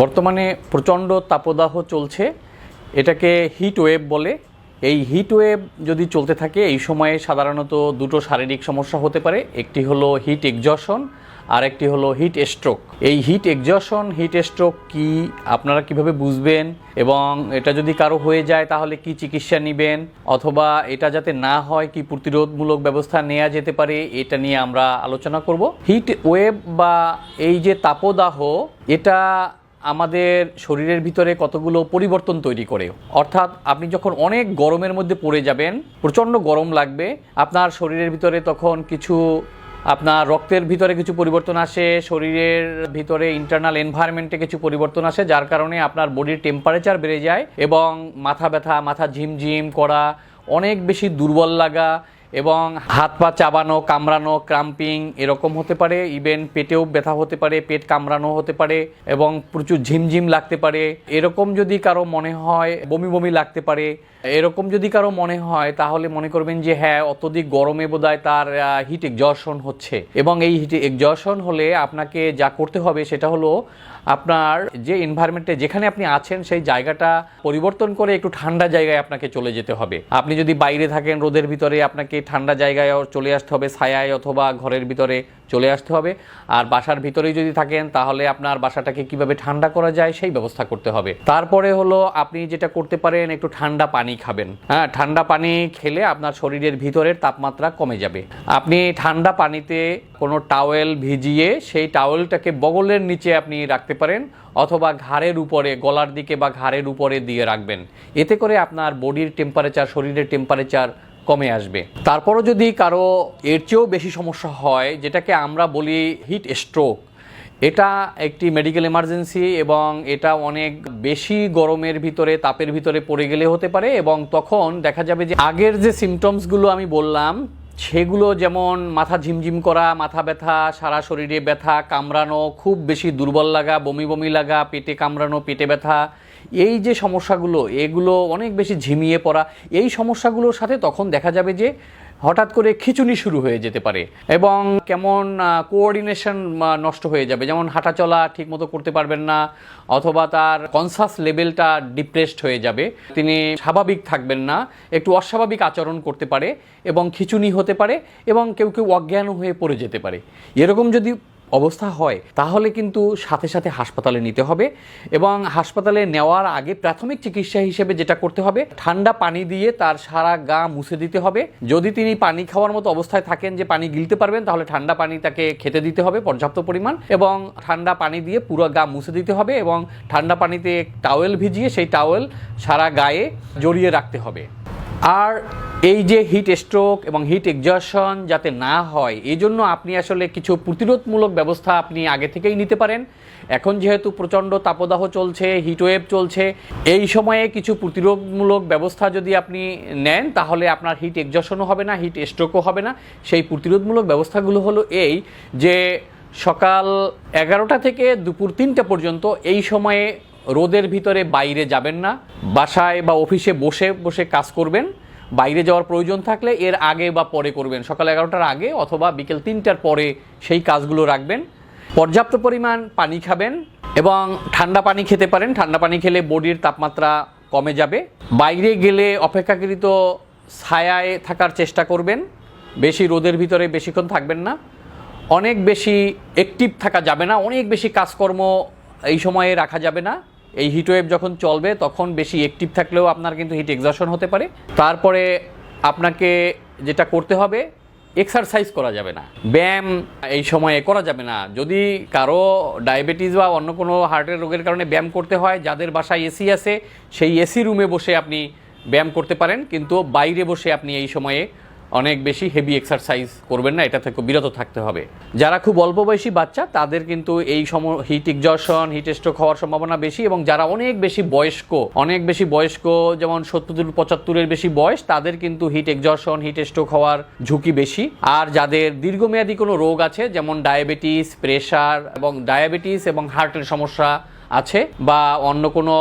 বর্তমানে প্রচণ্ড তাপদাহ চলছে। এটাকে হিট ওয়েভ বলে। এই হিট ওয়েভ যদি চলতে থাকে, এই সময়ে সাধারণত দুটো শারীরিক সমস্যা হতে পারে। একটি হলো হিট এক্সশন আর একটি হলো হিট স্ট্রোক এই হিট এক্সশন হিট স্ট্রোক কি আপনারা কীভাবে বুঝবেন? এবং এটা যদি কারও হয়ে যায়, তাহলে কি চিকিৎসা নেবেন? অথবা এটা যাতে না হয়, কি প্রতিরোধমূলক ব্যবস্থা নেওয়া যেতে পারে, এটা নিয়ে আমরা আলোচনা করব। হিট ওয়েভ বা এই যে তাপদাহ, এটা আমাদের শরীরের ভিতরে কতগুলো পরিবর্তন তৈরি করে। অর্থাৎ আপনি যখন অনেক গরমের মধ্যে পড়ে যাবেন, প্রচণ্ড গরম লাগবে, আপনার শরীরের ভিতরে তখন কিছু, আপনার রক্তের ভিতরে কিছু পরিবর্তন আসে, শরীরের ভিতরে ইন্টারনাল এনভায়রনমেন্টে কিছু পরিবর্তন আসে, যার কারণে আপনার বডির টেম্পারেচার বেড়ে যায় এবং মাথা ব্যথা, মাথা ঝিমঝিম করা, অনেক বেশি দুর্বল লাগা এবং হাত পা চাবানো, কামড়ানো, ক্রাম্পিং এরকম হতে পারে। ইভেন পেটেও ব্যথা হতে পারে, পেট কামড়ানো হতে পারে এবং প্রচুর ঝিমঝিম লাগতে পারে। এরকম যদি কারও মনে হয়, বমি বমি লাগতে পারে, এরকম যদি কারও মনে হয়, তাহলে মনে করবেন যে হ্যাঁ অত্যধিক গরমে বোধহয় তার হিট এক্সজশন হচ্ছে। এবং এই হিট এক্সর্শন হলে আপনাকে যা করতে হবে সেটা হলো আপনার যে এনভায়রনমেন্টে যেখানে আপনি আছেন, সেই জায়গাটা পরিবর্তন করে একটু ঠান্ডা জায়গায় আপনাকে চলে যেতে হবে। আপনি যদি বাইরে থাকেন, রোদের ভিতরে আপনাকে ঠান্ডা জায়গায় চলে আসতে হবে, ছায়ায় অথবা ঘরের ভিতরে চলে আসতে হবে। আর বাসার ভিতরেই যদি থাকেন, তাহলে আপনার বাসাটাকে কীভাবে ঠান্ডা করা যায় সেই ব্যবস্থা করতে হবে। তারপরে হলো আপনি যেটা করতে পারেন, একটু ঠান্ডা পানি খাবেন। হ্যাঁ ঠান্ডা পানি খেলে আপনার শরীরের ভিতরের তাপমাত্রা কমে যাবে। আপনি ঠান্ডা পানিতে কোনো টাওয়েল ভিজিয়ে সেই টাওয়েলটাকে বগলের নিচে আপনি রাখতে পারেন, অথবা ঘাড়ের উপরে, গলার দিকে বা ঘাড়ের উপরে দিয়ে রাখবেন। এতে করে আপনার বডির টেম্পারেচার শরীরের টেম্পারেচার কমে আসবে। তারপরও যদি কারও এর চেয়েও বেশি সমস্যা হয়, যেটাকে আমরা বলি হিট স্ট্রোক, এটা একটি মেডিকেল এমার্জেন্সি এবং এটা অনেক বেশি গরমের ভিতরে, তাপের ভিতরে পড়ে গেলে হতে পারে এবং তখন দেখা যাবে যে আগের যে সিমটমসগুলো আমি বললাম সেগুলো যেমন মাথা ঝিমঝিম করা, মাথা ব্যথা, সারা শরীরে ব্যথা, কামড়ানো, খুব বেশি দুর্বল লাগা, বমি বমি লাগা, পেটে কামড়ানো, পেটে ব্যথা, এই যে সমস্যাগুলো, এগুলো অনেক বেশি ঝিমিয়ে পড়া, এই সমস্যাগুলোর সাথে তখন দেখা যাবে যে হঠাৎ করে খিচুনি শুরু হয়ে যেতে পারে এবং কেমন কোঅর্ডিনেশন নষ্ট হয়ে যাবে। যেমন হাঁটাচলা ঠিকমতো করতে পারবেন না, অথবা তার কনসাস লেভেলটা ডিপ্রেসড হয়ে যাবে। তিনি স্বাভাবিক থাকবেন না, একটু অস্বাভাবিক আচরণ করতে পারে এবং খিচুনি হতে পারে এবং কেউ কেউ অজ্ঞান হয়ে পড়ে যেতে পারে। এরকম যদি অবস্থা হয়, তাহলে কিন্তু সাথে সাথে হাসপাতালে নিতে হবে এবং হাসপাতালে নেওয়ার আগে প্রাথমিক চিকিৎসা হিসেবে যেটা করতে হবে, ঠান্ডা পানি দিয়ে তার সারা গা মুছে দিতে হবে। যদি তিনি পানি খাওয়ার মতো অবস্থায় থাকেন যে পানি গিলতে পারবেন, তাহলে ঠান্ডা পানি তাকে খেতে দিতে হবে পর্যাপ্ত পরিমাণ এবং ঠান্ডা পানি দিয়ে পুরো গা মুছে দিতে হবে এবং ঠান্ডা পানিতে টাওয়েল ভিজিয়ে সেই টাওয়েল সারা গায়ে জড়িয়ে রাখতে হবে। আর এই যে হিট স্ট্রোক এবং হিট এক্সজশন যাতে না হয়, এই জন্য আপনি আসলে কিছু প্রতিরোধমূলক ব্যবস্থা আপনি আগে থেকেই নিতে পারেন। এখন যেহেতু প্রচণ্ড তাপদাহ চলছে হিটওয়েভ চলছে, এই সময়ে কিছু প্রতিরোধমূলক ব্যবস্থা যদি আপনি নেন, তাহলে আপনার হিট এক্সজশনও হবে না হিট স্ট্রোকও হবে না। সেই প্রতিরোধমূলক ব্যবস্থাগুলো হলো এই যে সকাল এগারোটা থেকে দুপুর তিনটা পর্যন্ত এই সময়ে রোদের ভিতরে বাইরে যাবেন না, বাসায় বা অফিসে বসে বসে কাজ করবেন। বাইরে যাওয়ার প্রয়োজন থাকলে এর আগে বা পরে করবেন। সকাল এগারোটার আগে অথবা বিকেল তিনটার পরে সেই কাজগুলো রাখবেন। পর্যাপ্ত পরিমাণ পানি খাবেন এবং ঠান্ডা পানি খেতে পারেন। ঠান্ডা পানি খেলে বডির তাপমাত্রা কমে যাবে। বাইরে গেলে অপেক্ষাকৃত ছায়ায় থাকার চেষ্টা করবেন। বেশি রোদের ভিতরে বেশিক্ষণ থাকবেন না। অনেক বেশি অ্যাক্টিভ থাকা যাবে না। অনেক বেশি কাজকর্ম এই সময়ে রাখা যাবে না। এই হিটওয়েভ যখন চলবে, তখন বেশি অ্যাক্টিভ থাকলেও আপনার কিন্তু হিট এক্সশন হতে পারে। তারপরে আপনাকে যেটা করতে হবে এক্সারসাইজ করা যাবে না। ব্যায়াম এই সময়ে করা যাবে না। যদি কারও ডায়াবেটিস বা অন্য কোনো হার্টের রোগের কারণে ব্যায়াম করতে হয়, যাদের বাসায় এসি আছে, সেই এসি রুমে বসে আপনি ব্যায়াম করতে পারেন। কিন্তু বাইরে বসে আপনি এই সময়ে অনেক বেশি হেভি এক্সারসাইজ করবেন না, এটা থেকে বিরত থাকতে হবে। যারা খুব অল্প বয়সী বাচ্চা, তাদের কিন্তু এই সম হিট এক্সজশন হিট স্ট্রোক হওয়ার সম্ভাবনা বেশি এবং যারা অনেক বেশি বয়স্ক, অনেক বেশি বয়স্ক, যেমন সত্তর, পঁচাত্তরের বেশি বয়স, তাদের কিন্তু হিট এক্সজশন হিট স্ট্রোক হওয়ার ঝুঁকি বেশি। আর যাদের দীর্ঘমেয়াদী কোনো রোগ আছে, যেমন ডায়াবেটিস প্রেশার এবং ডায়াবেটিস এবং হার্টের সমস্যা আছে বা অন্য কোনো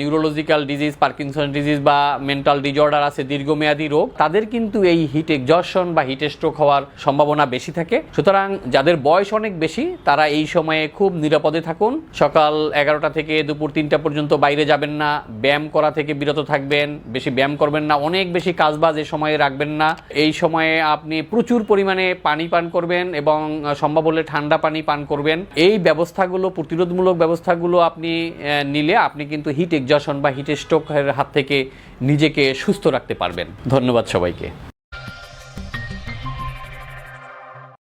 নিউরোলজিক্যাল ডিজিজ পার্কিনসন ডিজিজ বা মেন্টাল ডিজর্ডার আছে, দীর্ঘমেয়াদী রোগ, তাদের কিন্তু এই হিট এক্সজশন বা হিট স্ট্রোক হওয়ার সম্ভাবনা বেশি থাকে। সুতরাং যাদের বয়স অনেক বেশি, তারা এই সময়ে খুব নিরাপদে থাকুন। সকাল এগারোটা থেকে দুপুর তিনটা পর্যন্ত বাইরে যাবেন না, ব্যায়াম করা থেকে বিরত থাকবেন, বেশি ব্যায়াম করবেন না, অনেক বেশি কাজবাজ এ সময়ে রাখবেন না। এই সময়ে আপনি প্রচুর পরিমাণে পানি পান করবেন এবং সম্ভব হলে ঠান্ডা পানি পান করবেন। এই ব্যবস্থাগুলো, প্রতিরোধমূলক ব্যবস্থাগুলো আপনি নিলে আপনি কিন্তু হিট এক্সজশন বা হিটের স্ট্রোকের হাত থেকে নিজেকে সুস্থ রাখতে পারবেন। ধন্যবাদ সবাইকে।